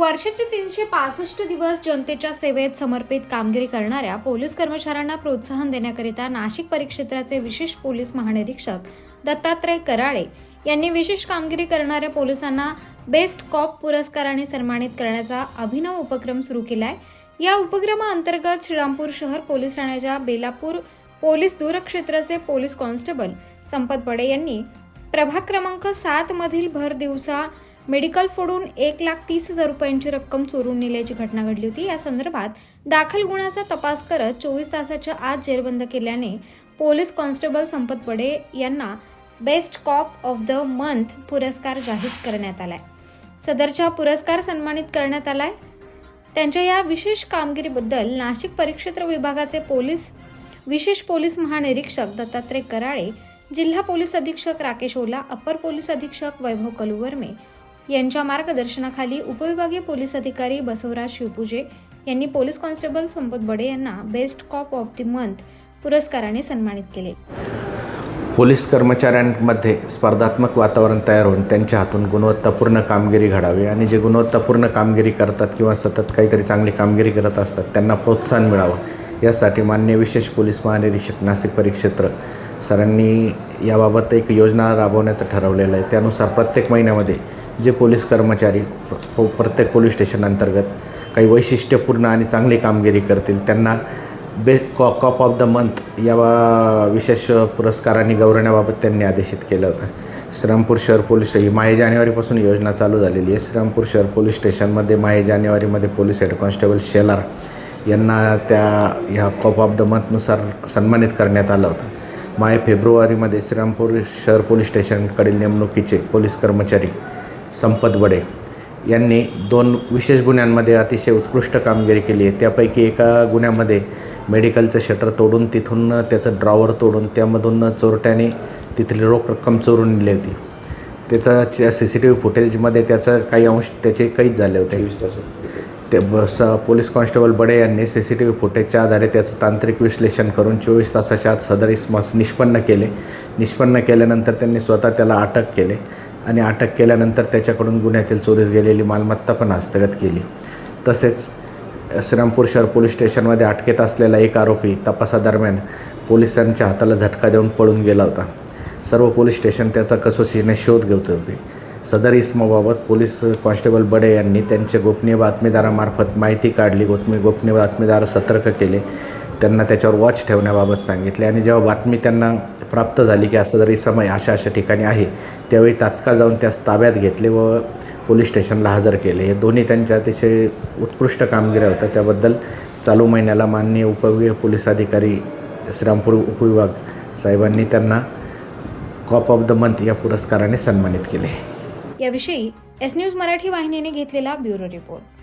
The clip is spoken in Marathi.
वर्षाचे तीनशे पासष्ट दिवस जनतेच्या सेवेत समर्पित कामगिरी करणाऱ्या पोलीस कर्मचाऱ्यांना प्रोत्साहन देण्याकरिता नाशिक परिक्षेत्राचे विशेष पोलीस महानिरीक्षक दत्तात्रय कराळे यांनी विशेष कामगिरी करणाऱ्या पोलिसांना बेस्ट कॉप पुरस्काराने सन्मानित करण्याचा अभिनव उपक्रम सुरू केलाय. या उपक्रमाअंतर्गत श्रीरामपूर शहर पोलीस ठाण्याच्या बेलापूर पोलीस दूरक्षेत्राचे पोलीस कॉन्स्टेबल संपत बडे यांनी प्रभाग क्रमांक सात मधील भर दिवसा मेडिकल फोडून एक लाख तीस हजार रुपयांची रक्कम चोरून नेल्याची घटना घडली होती. या संदर्भात दाखल गुन्ह्याचा तपास करत चोवीस तासाच्या आत जेरबंद केल्याने पोलीस कॉन्स्टेबल संपत बडे यांना best cop of the month पुरस्कार जाहीर करण्यात आलाय. सदरचा पुरस्कार सन्मानित करण्यात आलाय. त्यांच्या या विशेष कामगिरीबद्दल नाशिक परिक्षेत्र विभागाचे पोलीस विशेष पोलीस महानिरीक्षक दत्तात्रय कराळे जिल्हा पोलीस अधीक्षक राकेश ओला अप्पर पोलीस अधीक्षक वैभव कलुवर्मे यांच्या मार्गदर्शनाखाली उपविभागीय पोलीस अधिकारी बसवराज शिवपूजे यांनी पोलीस कॉन्स्टेबल संपत बडे यांना best cop of the month पुरस्काराने सन्मानित केले. पोलीस कर्मचाऱ्यांमध्ये स्पर्धात्मक वातावरण तयार होऊन त्यांच्या हातून गुणवत्तापूर्ण कामगिरी घडावी आणि जे गुणवत्तापूर्ण कामगिरी करतात किंवा सतत काहीतरी चांगली कामगिरी करत असतात त्यांना प्रोत्साहन मिळावं. यासाठी मान्य विशेष पोलीस महानिरीक्षक नाशिक परिक्षेत्र सरांनी याबाबत एक योजना राबवण्याचं ठरवलेलं आहे. त्यानुसार प्रत्येक महिन्यामध्ये जे पोलीस कर्मचारी प्रत्येक पोलीस स्टेशन अंतर्गत काही वैशिष्ट्यपूर्ण आणि चांगली कामगिरी करतील त्यांना बे कॉ कॉप ऑफ द मंथ या विशेष पुरस्काराने गौरवण्याबाबत त्यांनी आदेशित केलं होतं. श्रीरामपूर शहर पोलीस ही माहे जानेवारीपासून योजना चालू झालेली आहे. श्रीरामपूर शहर पोलीस स्टेशनमध्ये माहे जानेवारीमध्ये पोलीस हेड कॉन्स्टेबल शेलार यांना त्या ह्या कॉप ऑफ द मंथनुसार सन्मानित करण्यात आलं होतं. माय फेब्रुवारीमध्ये श्रीरामपूर शहर पोलीस स्टेशनकडील नेमणुकीचे पोलीस कर्मचारी संपत बडे यांनी दोन विशेष गुन्ह्यांमध्ये अतिशय उत्कृष्ट कामगिरी केली आहे. त्यापैकी एका गुन्ह्यामध्ये मेडिकलचं शटर तोडून तिथून त्याचं ड्रॉवर तोडून त्यामधून चोरट्याने तिथली रोख रक्कम चोरून नेली होती. त्याचा सी सी टी व्ही फुटेजमध्ये त्याचा काही अंश त्याचे कैद झाले होते. ते बस पोलीस कॉन्स्टेबल बडे यांनी सी सी टी व्ही फुटेजच्या आधारे त्याचं तांत्रिक विश्लेषण करून चोवीस तासाच्या आत सदर इसमास निष्पन्न केले. निष्पन्न केल्यानंतर त्यांनी स्वतः त्याला अटक केले आणि अटक केल्यानंतर त्याच्याकडून गुन्ह्यातील चोरीस गेलेली मालमत्ता पण हस्तगत केली. तसेच श्रीरामपूर शहर पोलीस स्टेशनमध्ये अटकेत असलेला एक आरोपी तपासादरम्यान पोलिसांच्या हाताला झटका देऊन पळून गेला होता. सर्व पोलीस स्टेशन त्याचा कसोशीने शोध घेत होते. सदर इस्माबाबत पोलीस कॉन्स्टेबल बडे यांनी त्यांच्या गोपनीय बातमीदारामार्फत माहिती काढली गोपनी गोपनीय बातमीदार सतर्क केले. त्यांना त्याच्यावर वॉच ठेवण्याबाबत सांगितले आणि जेव्हा बातमी त्यांना प्राप्त झाली की असं जरी समय अशा अशा ठिकाणी आहे त्यावेळी तात्काळ जाऊन त्यास ताब्यात घेतले व पोलीस स्टेशनला हजर केले. हे दोन्ही त्यांच्या अतिशय उत्कृष्ट कामगिऱ्या होत्या. त्याबद्दल चालू महिन्याला माननीय उपविभागीय पोलीस अधिकारी श्रीरामपूर उपविभाग साहेबांनी त्यांना कॉप ऑफ द मंथ या पुरस्काराने सन्मानित केले. याविषयी एस न्यूज मराठी वाहिनीने घेतलेला ब्युरो रिपोर्ट.